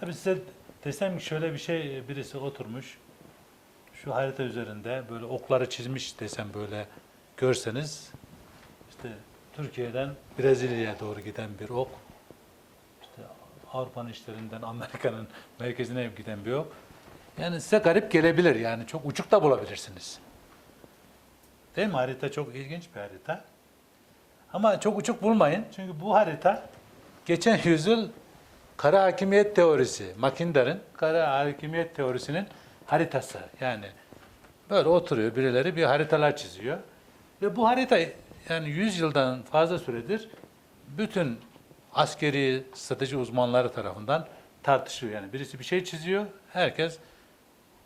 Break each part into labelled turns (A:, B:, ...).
A: Tabii size desem ki şöyle bir şey birisi oturmuş. Şu harita üzerinde böyle okları çizmiş desem böyle görseniz işte Türkiye'den Brezilya'ya doğru giden bir ok. işte Avrupa'nın işlerinden Amerika'nın merkezine giden bir ok. Yani size garip gelebilir yani çok uçuk da bulabilirsiniz. Değil mi? Harita çok ilginç bir harita. Ama çok uçuk bulmayın. Çünkü bu harita geçen yüzyıl kara hakimiyet teorisi, Makindar'ın kara hakimiyet teorisinin haritası. Yani böyle oturuyor birileri bir haritalar çiziyor. Ve bu harita yani 100 yıldan fazla süredir bütün askeri strateji uzmanları tarafından tartışılıyor. Yani birisi bir şey çiziyor, herkes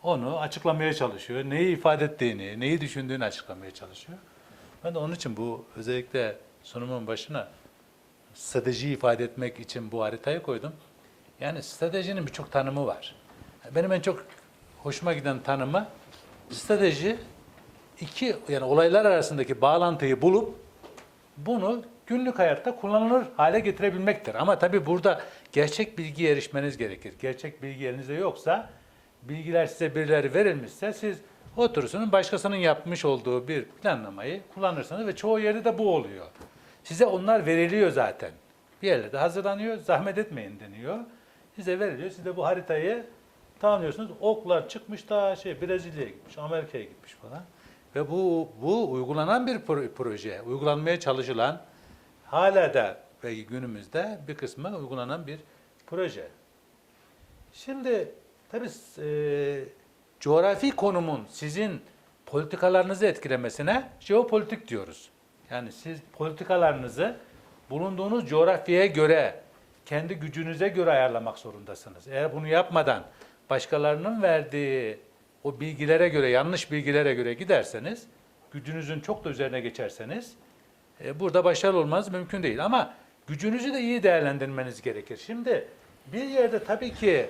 A: onu açıklamaya çalışıyor. Neyi ifade ettiğini, neyi düşündüğünü açıklamaya çalışıyor. Ben de onun için bu özellikle sunumun başına strateji ifade etmek için bu haritayı koydum. Yani stratejinin birçok tanımı var. Benim en çok hoşuma giden tanımı strateji iki yani olaylar arasındaki bağlantıyı bulup bunu günlük hayatta kullanılır hale getirebilmektir. Ama tabii burada gerçek bilgiye erişmeniz gerekir. Gerçek bilgi elinizde yoksa bilgiler size birileri verilmişse siz oturursunuz başkasının yapmış olduğu bir planlamayı kullanırsınız ve çoğu yerde de bu oluyor. Size onlar veriliyor zaten. Bir yerlerde hazırlanıyor, zahmet etmeyin deniyor. Size veriliyor. Siz de bu haritayı tamamlıyorsunuz. Oklar çıkmış da şey Brezilya'ya gitmiş, Amerika'ya gitmiş falan. Ve bu bu uygulanan bir pro- proje, uygulanmaya çalışılan hala da ve günümüzde bir kısmı uygulanan bir proje. Şimdi tabii e, coğrafi konumun sizin politikalarınızı etkilemesine jeopolitik diyoruz. Yani siz politikalarınızı bulunduğunuz coğrafyaya göre, kendi gücünüze göre ayarlamak zorundasınız. Eğer bunu yapmadan başkalarının verdiği o bilgilere göre, yanlış bilgilere göre giderseniz, gücünüzün çok da üzerine geçerseniz, e, burada başarılı olmanız mümkün değil. Ama gücünüzü de iyi değerlendirmeniz gerekir. Şimdi bir yerde tabii ki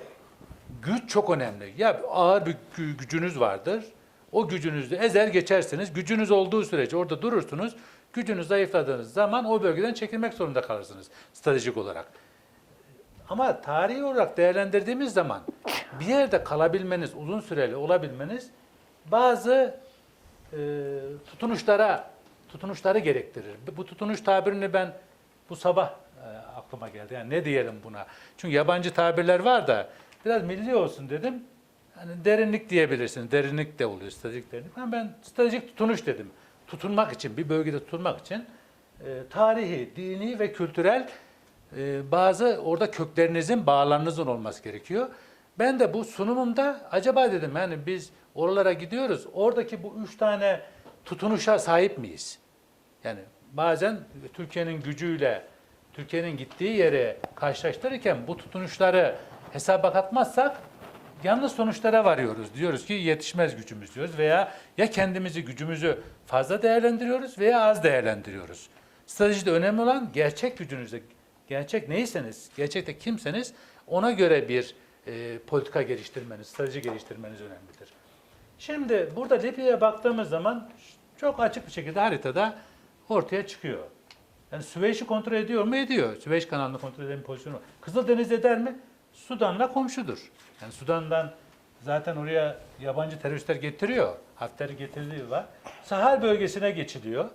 A: güç çok önemli. Ya ağır bir gü- gücünüz vardır. O gücünüzü ezer geçersiniz. Gücünüz olduğu sürece orada durursunuz. Gücünüz zayıfladığınız zaman o bölgeden çekilmek zorunda kalırsınız stratejik olarak. Ama tarihi olarak değerlendirdiğimiz zaman bir yerde kalabilmeniz, uzun süreli olabilmeniz bazı e, tutunuşlara tutunuşları gerektirir. Bu tutunuş tabirini ben bu sabah e, aklıma geldi. Yani ne diyelim buna? Çünkü yabancı tabirler var da biraz milli olsun dedim. Hani derinlik diyebilirsiniz. Derinlik de oluyor, stratejik derinlik. Ama ben stratejik tutunuş dedim. Tutunmak için, bir bölgede tutunmak için e, tarihi, dini ve kültürel e, bazı orada köklerinizin, bağlarınızın olması gerekiyor. Ben de bu sunumumda acaba dedim yani biz oralara gidiyoruz. Oradaki bu üç tane tutunuşa sahip miyiz? Yani bazen Türkiye'nin gücüyle Türkiye'nin gittiği yere karşılaştırırken bu tutunuşları hesaba katmazsak yanlış sonuçlara varıyoruz. Diyoruz ki yetişmez gücümüz diyoruz veya ya kendimizi gücümüzü fazla değerlendiriyoruz veya az değerlendiriyoruz. Stratejide önemli olan gerçek gücünüzde, gerçek neyseniz, gerçekte kimseniz ona göre bir e, politika geliştirmeniz, strateji geliştirmeniz önemlidir. Şimdi burada Libya'ya baktığımız zaman çok açık bir şekilde haritada ortaya çıkıyor. Yani Süveyş'i kontrol ediyor mu? Ediyor. Süveyş kanalını kontrol eden bir pozisyonu. Kızıldeniz eder mi? Sudan'la komşudur. Yani Sudan'dan zaten oraya yabancı teröristler getiriyor. Hafter'i getirdiği var. Sahel bölgesine geçiliyor.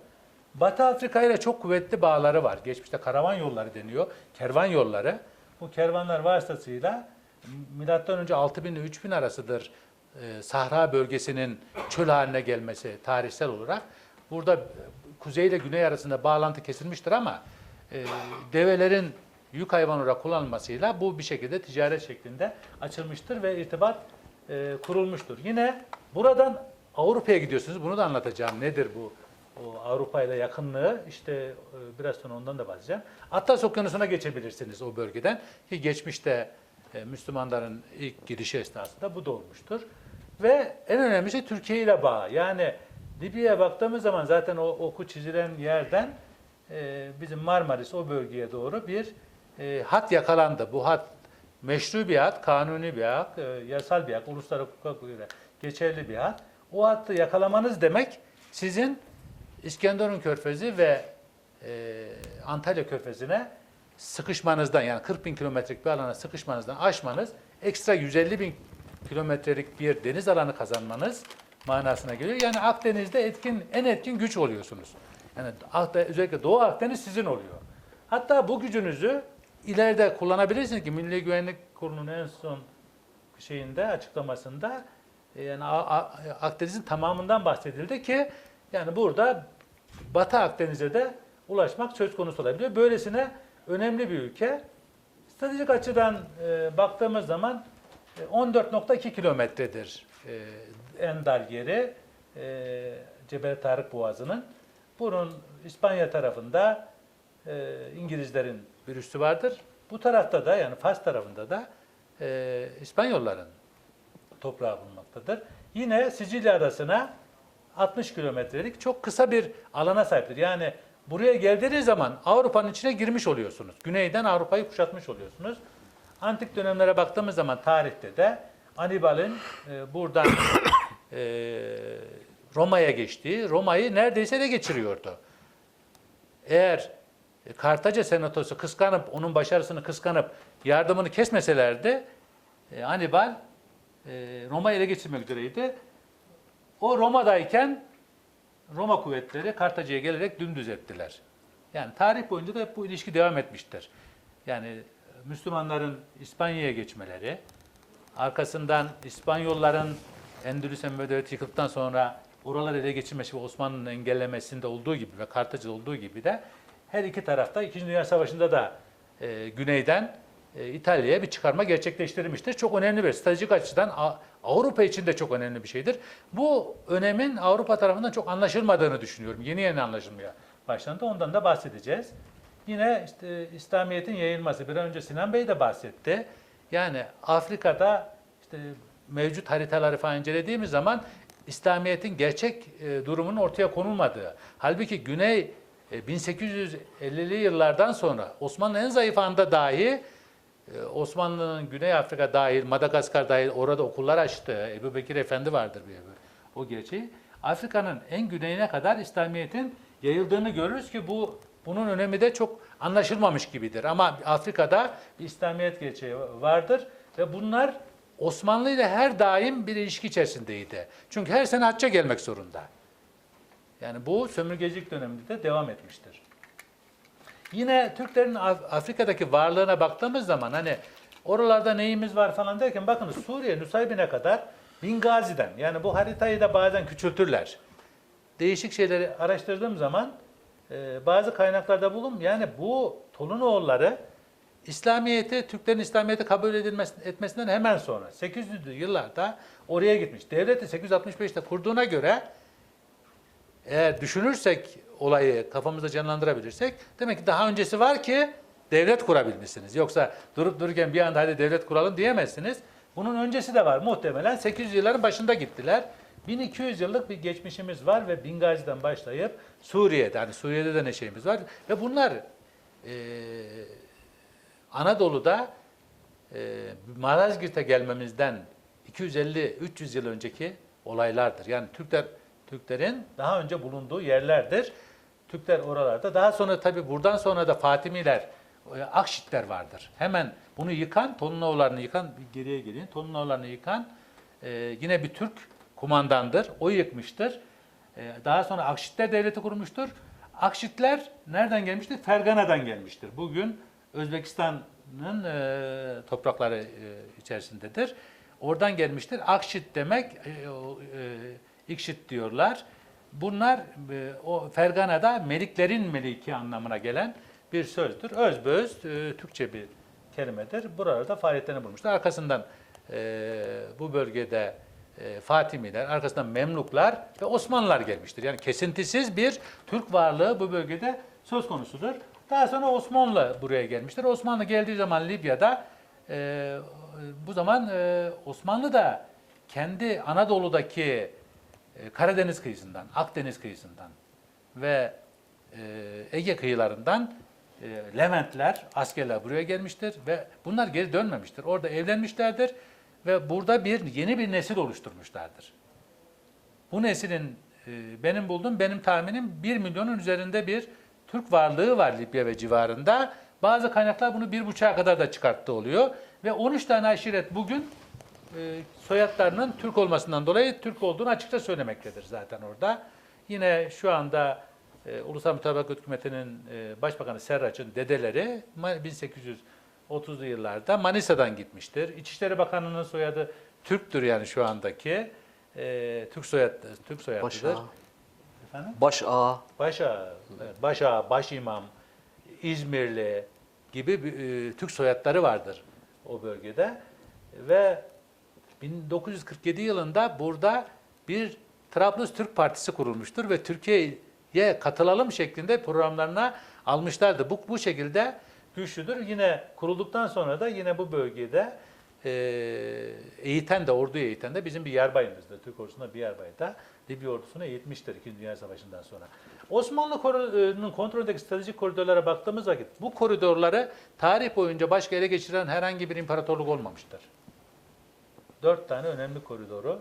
A: Batı Afrika ile çok kuvvetli bağları var. Geçmişte karavan yolları deniyor. Kervan yolları. Bu kervanlar vasıtasıyla milattan önce 6000 ile 3000 arasıdır e, Sahra bölgesinin çöl haline gelmesi tarihsel olarak. Burada kuzey ile güney arasında bağlantı kesilmiştir ama e, develerin yük hayvan olarak kullanılmasıyla bu bir şekilde ticaret şeklinde açılmıştır ve irtibat e, kurulmuştur. Yine buradan Avrupa'ya gidiyorsunuz. Bunu da anlatacağım. Nedir bu Avrupa ile yakınlığı? İşte e, biraz sonra ondan da bahsedeceğim. Atlas Okyanusu'na geçebilirsiniz o bölgeden. Ki geçmişte e, Müslümanların ilk girişi esnasında bu da olmuştur. Ve en önemlisi Türkiye ile bağ. Yani Libya'ya baktığımız zaman zaten o oku çizilen yerden e, bizim Marmaris o bölgeye doğru bir e, hat yakalandı. Bu hat meşru bir hat, kanuni bir hat, e, yasal bir hat, uluslararası hukuka göre geçerli bir hat. O hattı yakalamanız demek sizin İskenderun Körfezi ve e, Antalya Körfezi'ne sıkışmanızdan yani 40 bin kilometrelik bir alana sıkışmanızdan aşmanız ekstra 150 bin kilometrelik bir deniz alanı kazanmanız manasına geliyor. Yani Akdeniz'de etkin en etkin güç oluyorsunuz. Yani özellikle Doğu Akdeniz sizin oluyor. Hatta bu gücünüzü ileride kullanabilirsiniz ki Milli Güvenlik Kurulu'nun en son şeyinde açıklamasında e, yani Akdeniz'in tamamından bahsedildi ki yani burada Batı Akdeniz'e de ulaşmak söz konusu olabiliyor. Böylesine önemli bir ülke. Stratejik açıdan e, baktığımız zaman e, 14.2 kilometredir e, en dar yeri e, Cebel Tarık Boğazı'nın. Bunun İspanya tarafında e, İngilizlerin bir üssü vardır. Bu tarafta da yani Fas tarafında da e, İspanyolların toprağı bulunmaktadır. Yine Sicilya adasına 60 kilometrelik çok kısa bir alana sahiptir. Yani buraya geldiğiniz zaman Avrupa'nın içine girmiş oluyorsunuz. Güneyden Avrupa'yı kuşatmış oluyorsunuz. Antik dönemlere baktığımız zaman tarihte de Hannibal'in e, buradan e, Roma'ya geçtiği, Roma'yı neredeyse ele geçiriyordu. Eğer Kartaca senatosu kıskanıp, onun başarısını kıskanıp yardımını kesmeselerdi, e, Hannibal e, Roma'yı ele geçirmek üzereydi. O Roma'dayken Roma kuvvetleri Kartaca'ya gelerek dümdüz ettiler. Yani tarih boyunca da hep bu ilişki devam etmiştir. Yani e, Müslümanların İspanya'ya geçmeleri, arkasından İspanyolların Endülüs Devleti yıkıldıktan sonra oraları ele geçirmesi ve Osmanlı'nın engellemesinde olduğu gibi ve Kartaca'da olduğu gibi de her iki tarafta İkinci Dünya Savaşı'nda da e, güneyden e, İtalya'ya bir çıkarma gerçekleştirilmiştir. Çok önemli bir stratejik açıdan Avrupa için de çok önemli bir şeydir. Bu önemin Avrupa tarafından çok anlaşılmadığını düşünüyorum. Yeni yeni anlaşılmaya başlandı. Ondan da bahsedeceğiz. Yine işte İslamiyet'in yayılması. Bir önce Sinan Bey de bahsetti. Yani Afrika'da işte mevcut haritaları falan incelediğimiz zaman İslamiyet'in gerçek e, durumunun ortaya konulmadığı. Halbuki Güney 1850'li yıllardan sonra Osmanlı en zayıf anda dahi e, Osmanlı'nın Güney Afrika dahil, Madagaskar dahil orada okullar açtı. Ebu Bekir Efendi vardır bir ebu. O gerçeği. Afrika'nın en güneyine kadar İslamiyet'in yayıldığını görürüz ki bu bunun önemi de çok anlaşılmamış gibidir. Ama Afrika'da bir İslamiyet gerçeği vardır ve bunlar Osmanlı ile her daim bir ilişki içerisindeydi. Çünkü her sene hacca gelmek zorunda. Yani bu sömürgecilik döneminde de devam etmiştir. Yine Türklerin Af- Afrika'daki varlığına baktığımız zaman hani oralarda neyimiz var falan derken bakın Suriye Nusaybin'e kadar Bingazi'den yani bu haritayı da bazen küçültürler. Değişik şeyleri araştırdığım zaman e, bazı kaynaklarda bulun yani bu Tolunoğulları İslamiyet'i, Türklerin İslamiyet'i kabul etmesinden hemen sonra 800'lü yıllarda oraya gitmiş. Devleti 865'te kurduğuna göre eğer düşünürsek olayı kafamızda canlandırabilirsek demek ki daha öncesi var ki devlet kurabilmişsiniz. Yoksa durup dururken bir anda hadi devlet kuralım diyemezsiniz. Bunun öncesi de var. Muhtemelen 800 yılların başında gittiler. 1200 yıllık bir geçmişimiz var ve Bingazi'den başlayıp Suriye'de, hani Suriye'de de ne şeyimiz var. Ve bunlar eee Anadolu'da e, Malazgirt'e gelmemizden 250-300 yıl önceki olaylardır. Yani Türkler Türklerin daha önce bulunduğu yerlerdir. Türkler oralarda. Daha sonra tabii buradan sonra da Fatimiler, e, Akşitler vardır. Hemen bunu yıkan, Tonunoğullarını yıkan, bir geriye gelin, Tonunoğullarını yıkan e, yine bir Türk kumandandır. O yıkmıştır. E, daha sonra Akşitler Devleti kurmuştur. Akşitler nereden gelmiştir? Fergana'dan gelmiştir. Bugün Özbekistan'ın e, toprakları e, içerisindedir. Oradan gelmiştir. Akşit demek, e, e, İkşit diyorlar. Bunlar e, o Fergana'da meliklerin meliki anlamına gelen bir sözdür. Özböz e, Türkçe bir kelimedir. Burada faaliyetlerini bulmuşlar. Arkasından e, bu bölgede e, Fatimiler, arkasından Memluklar ve Osmanlılar gelmiştir. Yani kesintisiz bir Türk varlığı bu bölgede söz konusudur. Daha sonra Osmanlı buraya gelmiştir. Osmanlı geldiği zaman Libya'da bu zaman Osmanlı da kendi Anadolu'daki Karadeniz kıyısından, Akdeniz kıyısından ve e, Ege kıyılarından e, Leventler, askerler buraya gelmiştir ve bunlar geri dönmemiştir. Orada evlenmişlerdir ve burada bir yeni bir nesil oluşturmuşlardır. Bu neslin e, benim bulduğum, benim tahminim 1 milyonun üzerinde bir Türk varlığı var Libya ve civarında. Bazı kaynaklar bunu bir buçuğa kadar da çıkarttı oluyor. Ve 13 tane aşiret bugün e, soyadlarının Türk olmasından dolayı Türk olduğunu açıkça söylemektedir zaten orada. Yine şu anda e, Ulusal Mutabakat Hükümeti'nin e, Başbakanı Serraç'ın dedeleri Ma- 1830'lu yıllarda Manisa'dan gitmiştir. İçişleri Bakanı'nın soyadı Türk'tür yani şu andaki. E, Türk soyad Türk soyadıdır.
B: Baş ağa.
A: Efendim?
B: Baş ağa.
A: Başa, başa, başimam, İzmirli gibi e, Türk soyadları vardır o bölgede. Ve 1947 yılında burada bir Trablus Türk Partisi kurulmuştur ve Türkiye'ye katılalım şeklinde programlarına almışlardı. Bu, bu şekilde güçlüdür. Yine kurulduktan sonra da yine bu bölgede e, eğiten de, orduyu eğiten de bizim bir yarbayımızdı. Türk ordusunda bir yarbay da Libya ordusuna eğitmiştir İkinci Dünya Savaşı'ndan sonra. Osmanlı koridorunun kontrolündeki stratejik koridorlara baktığımız vakit bu koridorları tarih boyunca başka ele geçiren herhangi bir imparatorluk olmamıştır. Dört tane önemli koridoru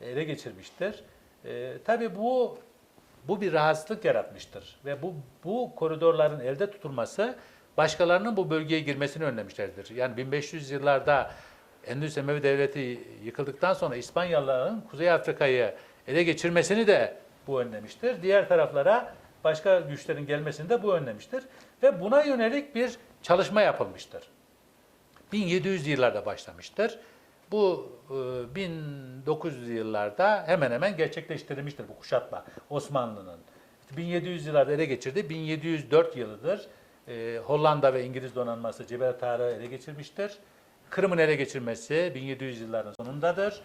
A: ele geçirmiştir. Ee, tabii bu bu bir rahatsızlık yaratmıştır ve bu bu koridorların elde tutulması başkalarının bu bölgeye girmesini önlemişlerdir. Yani 1500 yıllarda Endülüs Emevi Devleti yıkıldıktan sonra İspanyalıların Kuzey Afrika'yı ele geçirmesini de bu önlemiştir. Diğer taraflara başka güçlerin gelmesini de bu önlemiştir ve buna yönelik bir çalışma yapılmıştır. 1700'lü yıllarda başlamıştır. Bu e, 1900'lü yıllarda hemen hemen gerçekleştirilmiştir bu kuşatma Osmanlı'nın. 1700 yıllarda ele geçirdi. 1704 yılıdır e, Hollanda ve İngiliz donanması Tarık'ı ele geçirmiştir. Kırım'ın ele geçirmesi 1700 yılların sonundadır.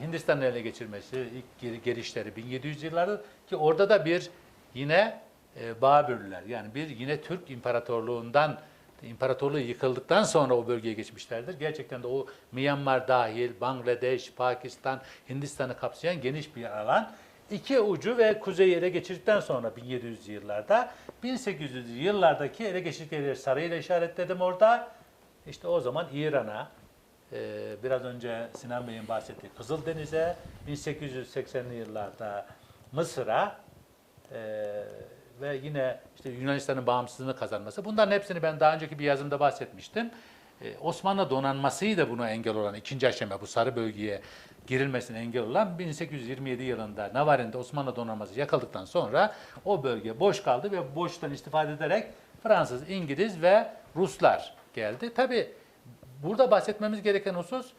A: Hindistan'ın ele geçirmesi ilk gelişleri 1700 yıllarda ki orada da bir yine e, Babürlüler yani bir yine Türk İmparatorluğundan İmparatorluğu yıkıldıktan sonra o bölgeye geçmişlerdir. Gerçekten de o Myanmar dahil, Bangladeş, Pakistan, Hindistan'ı kapsayan geniş bir alan. İki ucu ve kuzeyi ele geçirdikten sonra 1700 yıllarda 1800 yıllardaki ele geçirdikleri sarayla işaretledim orada. İşte o zaman İran'a, e, biraz önce Sinan Bey'in bahsettiği Kızıldeniz'e, 1880'li yıllarda Mısır'a, ee, ve yine işte Yunanistan'ın bağımsızlığını kazanması. Bunların hepsini ben daha önceki bir yazımda bahsetmiştim. Ee, Osmanlı donanmasıydı buna engel olan ikinci aşama bu sarı bölgeye girilmesine engel olan 1827 yılında Navarin'de Osmanlı donanması yakıldıktan sonra o bölge boş kaldı ve boştan istifade ederek Fransız, İngiliz ve Ruslar geldi. Tabi burada bahsetmemiz gereken husus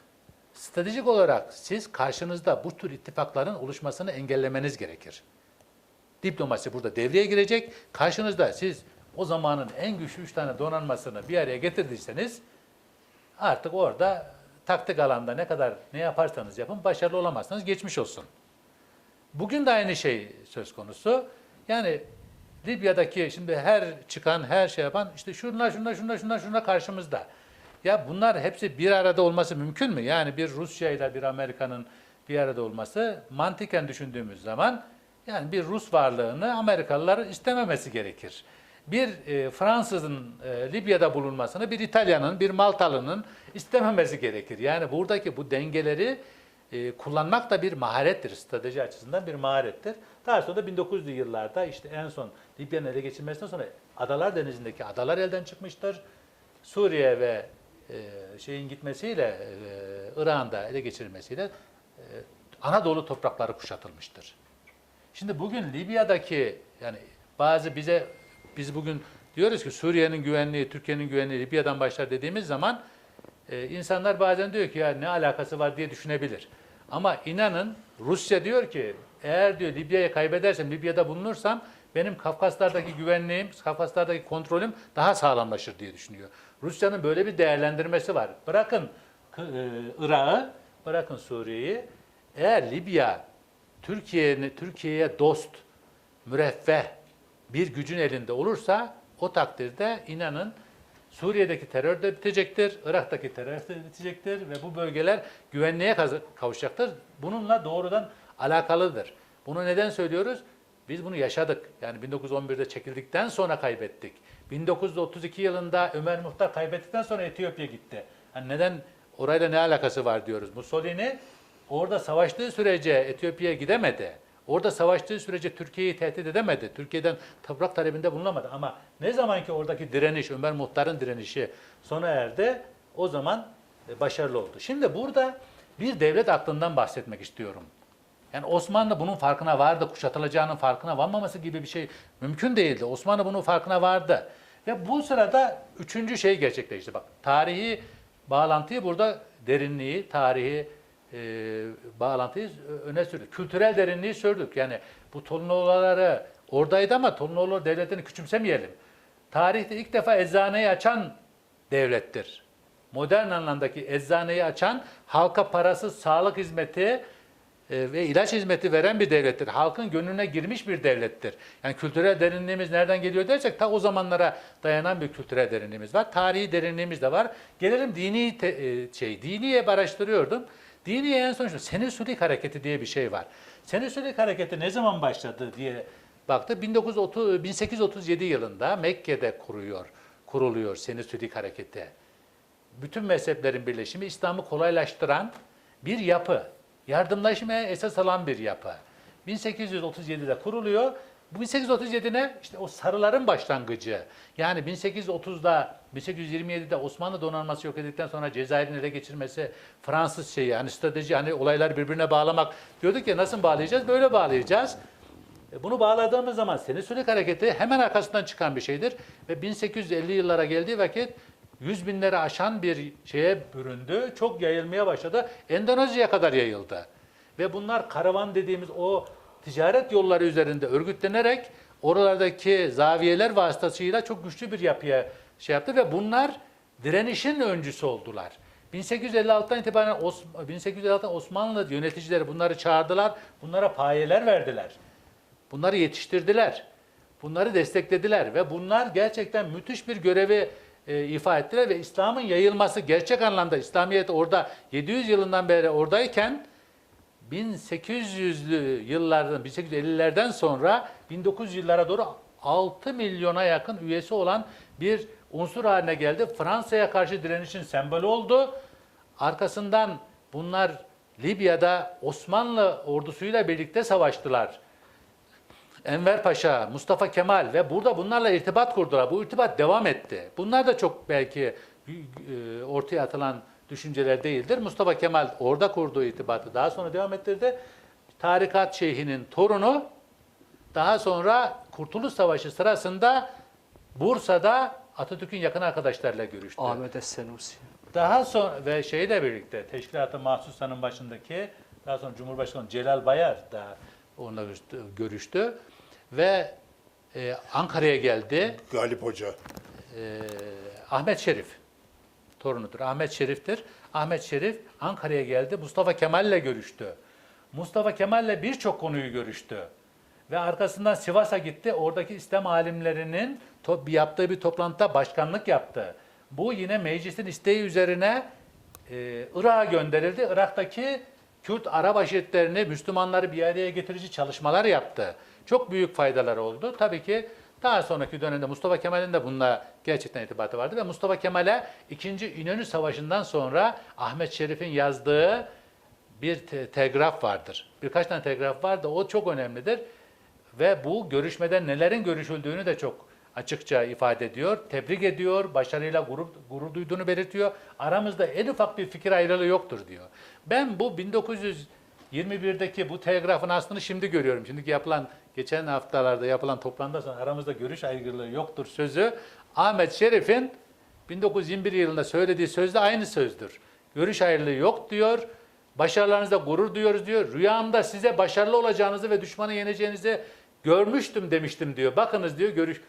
A: stratejik olarak siz karşınızda bu tür ittifakların oluşmasını engellemeniz gerekir. Diplomasi burada devreye girecek. Karşınızda siz o zamanın en güçlü üç tane donanmasını bir araya getirdiyseniz artık orada taktik alanda ne kadar ne yaparsanız yapın başarılı olamazsanız geçmiş olsun. Bugün de aynı şey söz konusu. Yani Libya'daki şimdi her çıkan, her şey yapan işte şunlar, şunlar, şunlar, şunlar, şunlar karşımızda. Ya bunlar hepsi bir arada olması mümkün mü? Yani bir Rusya ile bir Amerika'nın bir arada olması mantıken düşündüğümüz zaman yani bir Rus varlığını Amerikalılar istememesi gerekir. Bir e, Fransız'ın e, Libya'da bulunmasını bir İtalyanın, bir Maltalı'nın istememesi gerekir. Yani buradaki bu dengeleri e, kullanmak da bir maharettir. Strateji açısından bir maharettir. Daha sonra da 1900'lü yıllarda işte en son Libya'nın ele geçirmesinden sonra Adalar Denizi'ndeki adalar elden çıkmıştır. Suriye ve e, şeyin gitmesiyle, e, Irak'ın da ele geçirilmesiyle e, Anadolu toprakları kuşatılmıştır. Şimdi bugün Libya'daki yani bazı bize biz bugün diyoruz ki Suriye'nin güvenliği, Türkiye'nin güvenliği Libya'dan başlar dediğimiz zaman e, insanlar bazen diyor ki ya ne alakası var diye düşünebilir. Ama inanın Rusya diyor ki eğer diyor Libya'yı kaybedersem, Libya'da bulunursam benim Kafkaslardaki güvenliğim, Kafkaslardaki kontrolüm daha sağlamlaşır diye düşünüyor. Rusya'nın böyle bir değerlendirmesi var. Bırakın e, Irak'ı, bırakın Suriye'yi. Eğer Libya Türkiye'nin Türkiye'ye dost, müreffeh bir gücün elinde olursa o takdirde inanın Suriye'deki terör de bitecektir, Irak'taki terör de bitecektir ve bu bölgeler güvenliğe kavuşacaktır. Bununla doğrudan alakalıdır. Bunu neden söylüyoruz? Biz bunu yaşadık. Yani 1911'de çekildikten sonra kaybettik. 1932 yılında Ömer Muhtar kaybettikten sonra Etiyopya gitti. Hani neden orayla ne alakası var diyoruz. Mussolini orada savaştığı sürece Etiyopya'ya gidemedi. Orada savaştığı sürece Türkiye'yi tehdit edemedi. Türkiye'den toprak talebinde bulunamadı. Ama ne zaman ki oradaki direniş, Ömer Muhtar'ın direnişi sona erdi, o zaman e, başarılı oldu. Şimdi burada bir devlet aklından bahsetmek istiyorum. Yani Osmanlı bunun farkına vardı, kuşatılacağının farkına varmaması gibi bir şey mümkün değildi. Osmanlı bunun farkına vardı. Ve bu sırada üçüncü şey gerçekleşti. Bak tarihi bağlantıyı burada derinliği, tarihi e, bağlantıyı öne sürdük. Kültürel derinliği sürdük. Yani bu Tolunoğulları oradaydı ama Tolunoğlu devletini küçümsemeyelim. Tarihte ilk defa eczaneyi açan devlettir. Modern anlamdaki eczaneyi açan, halka parasız sağlık hizmeti e, ve ilaç hizmeti veren bir devlettir. Halkın gönlüne girmiş bir devlettir. Yani kültürel derinliğimiz nereden geliyor dersek ta o zamanlara dayanan bir kültürel derinliğimiz var. Tarihi derinliğimiz de var. Gelelim dini te- e, şey diniye araştırıyordum. Diniye en son şu Senüsülik hareketi diye bir şey var. Senüsülik hareketi ne zaman başladı diye baktı. 1930 1837 yılında Mekke'de kuruyor. Kuruluyor Senüsülik hareketi bütün mezheplerin birleşimi İslam'ı kolaylaştıran bir yapı. Yardımlaşmaya esas alan bir yapı. 1837'de kuruluyor. Bu 1837 ne? İşte o sarıların başlangıcı. Yani 1830'da, 1827'de Osmanlı donanması yok edildikten sonra Cezayir'in ele geçirmesi, Fransız şeyi, hani strateji, hani olaylar birbirine bağlamak. Diyorduk ya nasıl bağlayacağız? Böyle bağlayacağız. E, Bunu bağladığımız zaman Senüsülik hareketi hemen arkasından çıkan bir şeydir. Ve 1850 yıllara geldiği vakit yüz binleri aşan bir şeye büründü. Çok yayılmaya başladı. Endonezya'ya kadar yayıldı. Ve bunlar karavan dediğimiz o ticaret yolları üzerinde örgütlenerek oralardaki zaviyeler vasıtasıyla çok güçlü bir yapıya şey yaptı ve bunlar direnişin öncüsü oldular. 1856'dan itibaren Os 1856'dan Osmanlı yöneticileri bunları çağırdılar. Bunlara payeler verdiler. Bunları yetiştirdiler. Bunları desteklediler ve bunlar gerçekten müthiş bir görevi e, ifa ettiler ve İslam'ın yayılması gerçek anlamda İslamiyet orada 700 yılından beri oradayken 1800'lü yıllardan 1850'lerden sonra 1900 yıllara doğru 6 milyona yakın üyesi olan bir unsur haline geldi. Fransa'ya karşı direnişin sembolü oldu. Arkasından bunlar Libya'da Osmanlı ordusuyla birlikte savaştılar. Enver Paşa, Mustafa Kemal ve burada bunlarla irtibat kurdular. Bu irtibat devam etti. Bunlar da çok belki e, ortaya atılan düşünceler değildir. Mustafa Kemal orada kurduğu irtibatı daha sonra devam ettirdi. Tarikat Şeyhi'nin torunu daha sonra Kurtuluş Savaşı sırasında Bursa'da Atatürk'ün yakın arkadaşlarıyla görüştü.
B: Ahmet Es-Senusi.
A: Daha sonra ve şeyle birlikte Teşkilat-ı Mahsusa'nın başındaki daha sonra Cumhurbaşkanı Celal Bayar da onunla görüştü, görüştü. ve e, Ankara'ya geldi.
C: Galip Hoca.
A: E, Ahmet Şerif torunudur. Ahmet Şerif'tir. Ahmet Şerif Ankara'ya geldi. Mustafa Kemal'le görüştü. Mustafa Kemal'le birçok konuyu görüştü. Ve arkasından Sivas'a gitti. Oradaki İslam alimlerinin to- yaptığı bir toplantıda başkanlık yaptı. Bu yine meclisin isteği üzerine e, Irak'a gönderildi. Irak'taki Kürt Arap aşiretlerini, Müslümanları bir araya getirici çalışmalar yaptı. Çok büyük faydalar oldu. Tabii ki daha sonraki dönemde Mustafa Kemal'in de bununla gerçekten irtibatı vardı ve Mustafa Kemal'e 2. İnönü Savaşı'ndan sonra Ahmet Şerif'in yazdığı bir te- telgraf vardır. Birkaç tane telgraf var da o çok önemlidir. Ve bu görüşmeden nelerin görüşüldüğünü de çok açıkça ifade ediyor. Tebrik ediyor, başarıyla gurur, gurur duyduğunu belirtiyor. Aramızda en ufak bir fikir ayrılığı yoktur diyor. Ben bu 1921'deki bu telgrafın aslını şimdi görüyorum. Şimdiki yapılan, geçen haftalarda yapılan toplantıda sonra aramızda görüş ayrılığı yoktur sözü Ahmet Şerif'in 1921 yılında söylediği sözde aynı sözdür. Görüş ayrılığı yok diyor. Başarılarınızda gurur duyuyoruz diyor. Rüyamda size başarılı olacağınızı ve düşmanı yeneceğinizi görmüştüm demiştim diyor. Bakınız diyor görüş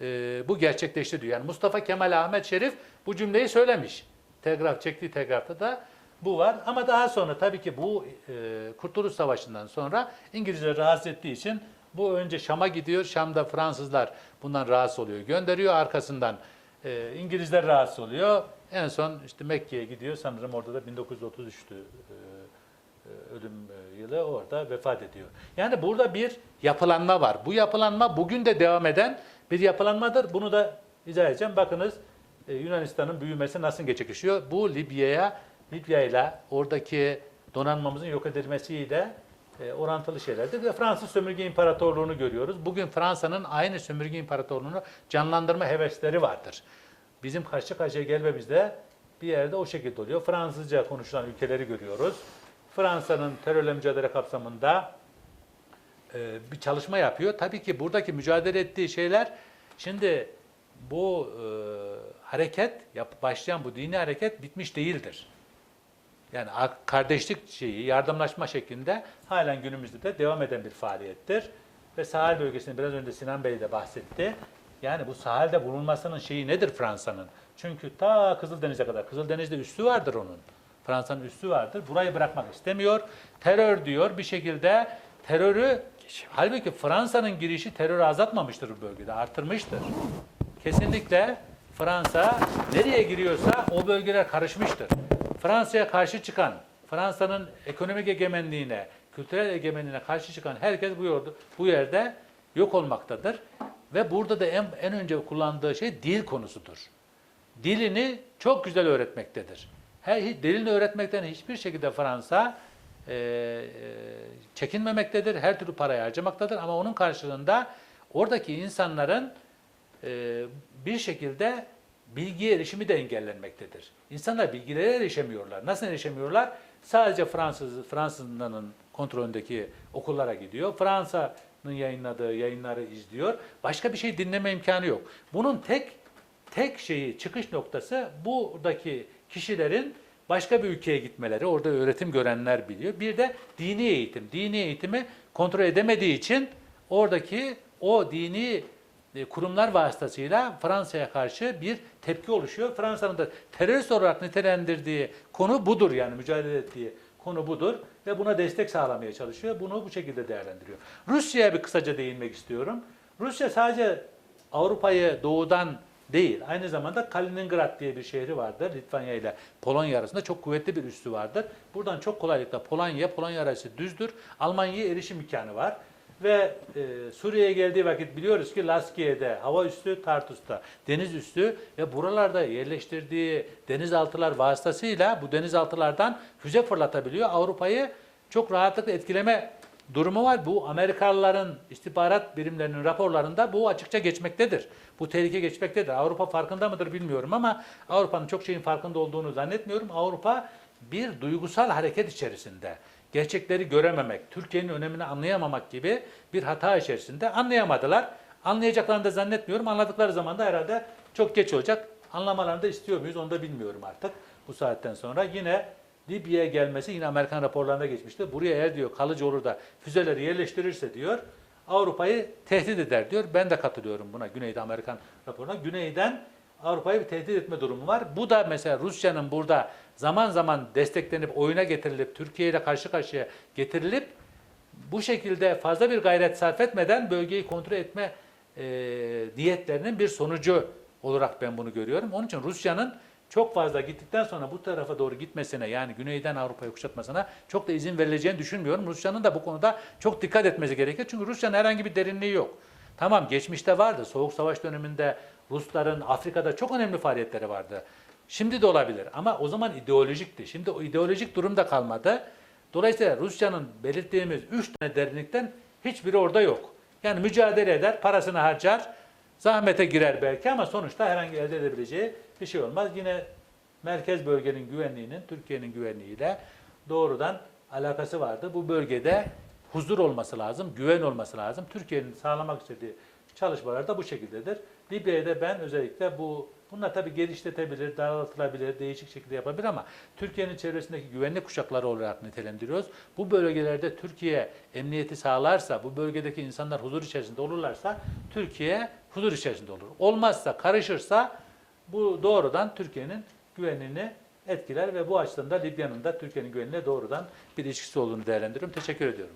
A: e, bu gerçekleşti diyor. Yani Mustafa Kemal Ahmet Şerif bu cümleyi söylemiş. Telgraf çektiği telgrafta da bu var. Ama daha sonra tabii ki bu e, Kurtuluş Savaşı'ndan sonra İngilizler rahatsız ettiği için bu önce Şam'a gidiyor. Şam'da Fransızlar bundan rahatsız oluyor. Gönderiyor arkasından e, İngilizler rahatsız oluyor. En son işte Mekke'ye gidiyor. Sanırım orada da 1933'tü e, e, ölüm e, yılı orada vefat ediyor. Yani burada bir yapılanma var. Bu yapılanma bugün de devam eden bir yapılanmadır. Bunu da izah edeceğim. Bakınız e, Yunanistan'ın büyümesi nasıl gerçekleşiyor? Bu Libya'ya, Libya ile oradaki donanmamızın yok edilmesiyle e, orantılı şeylerdir. Ve Fransız sömürge imparatorluğunu görüyoruz. Bugün Fransa'nın aynı sömürge imparatorluğunu canlandırma hevesleri vardır. Bizim karşı karşıya gelmemizde bir yerde o şekilde oluyor. Fransızca konuşulan ülkeleri görüyoruz. Fransa'nın terörle mücadele kapsamında e, bir çalışma yapıyor. Tabii ki buradaki mücadele ettiği şeyler şimdi bu e, hareket başlayan bu dini hareket bitmiş değildir. Yani kardeşlik şeyi, yardımlaşma şeklinde halen günümüzde de devam eden bir faaliyettir. Ve sahil bölgesini biraz önce Sinan Bey de bahsetti. Yani bu sahilde bulunmasının şeyi nedir Fransa'nın? Çünkü ta Kızıldeniz'e kadar, Kızıldeniz'de üssü vardır onun. Fransa'nın üssü vardır. Burayı bırakmak istemiyor. Terör diyor bir şekilde terörü halbuki Fransa'nın girişi terörü azaltmamıştır bu bölgede, artırmıştır. Kesinlikle Fransa nereye giriyorsa o bölgeler karışmıştır. Fransa'ya karşı çıkan, Fransa'nın ekonomik egemenliğine, kültürel egemenliğine karşı çıkan herkes bu bu yerde yok olmaktadır. Ve burada da en, en önce kullandığı şey dil konusudur. Dilini çok güzel öğretmektedir. Her, dilini öğretmekten hiçbir şekilde Fransa e, e, çekinmemektedir. Her türlü parayı harcamaktadır ama onun karşılığında oradaki insanların e, bir şekilde bilgiye erişimi de engellenmektedir. İnsanlar bilgilere erişemiyorlar. Nasıl erişemiyorlar? Sadece Fransız Fransızların kontrolündeki okullara gidiyor. Fransa'nın yayınladığı yayınları izliyor. Başka bir şey dinleme imkanı yok. Bunun tek tek şeyi çıkış noktası buradaki kişilerin başka bir ülkeye gitmeleri, orada öğretim görenler biliyor. Bir de dini eğitim. Dini eğitimi kontrol edemediği için oradaki o dini kurumlar vasıtasıyla Fransa'ya karşı bir tepki oluşuyor. Fransa'nın da terörist olarak nitelendirdiği konu budur yani mücadele ettiği konu budur ve buna destek sağlamaya çalışıyor. Bunu bu şekilde değerlendiriyor. Rusya'ya bir kısaca değinmek istiyorum. Rusya sadece Avrupa'yı doğudan değil, aynı zamanda Kaliningrad diye bir şehri vardır. Litvanya ile Polonya arasında çok kuvvetli bir üssü vardır. Buradan çok kolaylıkla Polonya, Polonya arası düzdür. Almanya'ya erişim imkanı var. Ve e, Suriye'ye geldiği vakit biliyoruz ki Laskiye'de, hava üssü, Tartus'ta, deniz üssü ve buralarda yerleştirdiği denizaltılar vasıtasıyla bu denizaltılardan füze fırlatabiliyor. Avrupa'yı çok rahatlıkla etkileme durumu var. Bu Amerikalıların istihbarat birimlerinin raporlarında bu açıkça geçmektedir. Bu tehlike geçmektedir. Avrupa farkında mıdır bilmiyorum ama Avrupa'nın çok şeyin farkında olduğunu zannetmiyorum. Avrupa bir duygusal hareket içerisinde. Gerçekleri görememek, Türkiye'nin önemini anlayamamak gibi bir hata içerisinde anlayamadılar. Anlayacaklarını da zannetmiyorum. Anladıkları zaman da herhalde çok geç olacak. Anlamalarını da istiyor muyuz onu da bilmiyorum artık bu saatten sonra. Yine Libya'ya gelmesi yine Amerikan raporlarında geçmişti. Buraya eğer diyor kalıcı olur da füzeleri yerleştirirse diyor Avrupa'yı tehdit eder diyor. Ben de katılıyorum buna Güneyde Amerikan raporuna. Güneyden Avrupa'yı bir tehdit etme durumu var. Bu da mesela Rusya'nın burada zaman zaman desteklenip oyuna getirilip Türkiye ile karşı karşıya getirilip bu şekilde fazla bir gayret sarf etmeden bölgeyi kontrol etme e, niyetlerinin bir sonucu olarak ben bunu görüyorum. Onun için Rusya'nın çok fazla gittikten sonra bu tarafa doğru gitmesine yani güneyden Avrupa'yı kuşatmasına çok da izin verileceğini düşünmüyorum. Rusya'nın da bu konuda çok dikkat etmesi gerekir. Çünkü Rusya'nın herhangi bir derinliği yok. Tamam geçmişte vardı. Soğuk Savaş döneminde Rusların Afrika'da çok önemli faaliyetleri vardı. Şimdi de olabilir ama o zaman ideolojikti. Şimdi o ideolojik durumda kalmadı. Dolayısıyla Rusya'nın belirttiğimiz üç tane derinlikten hiçbiri orada yok. Yani mücadele eder, parasını harcar, zahmete girer belki ama sonuçta herhangi elde edebileceği bir şey olmaz. Yine merkez bölgenin güvenliğinin Türkiye'nin güvenliğiyle doğrudan alakası vardı. Bu bölgede huzur olması lazım, güven olması lazım. Türkiye'nin sağlamak istediği çalışmalar da bu şekildedir. Libya'da ben özellikle bu bunlar tabii genişletebilir, daraltılabilir, değişik şekilde yapabilir ama Türkiye'nin çevresindeki güvenlik kuşakları olarak nitelendiriyoruz. Bu bölgelerde Türkiye emniyeti sağlarsa, bu bölgedeki insanlar huzur içerisinde olurlarsa Türkiye huzur içerisinde olur. Olmazsa, karışırsa bu doğrudan Türkiye'nin güvenliğini etkiler ve bu açıdan da Libya'nın da Türkiye'nin güvenliğine doğrudan bir ilişkisi olduğunu değerlendiriyorum. Teşekkür ediyorum.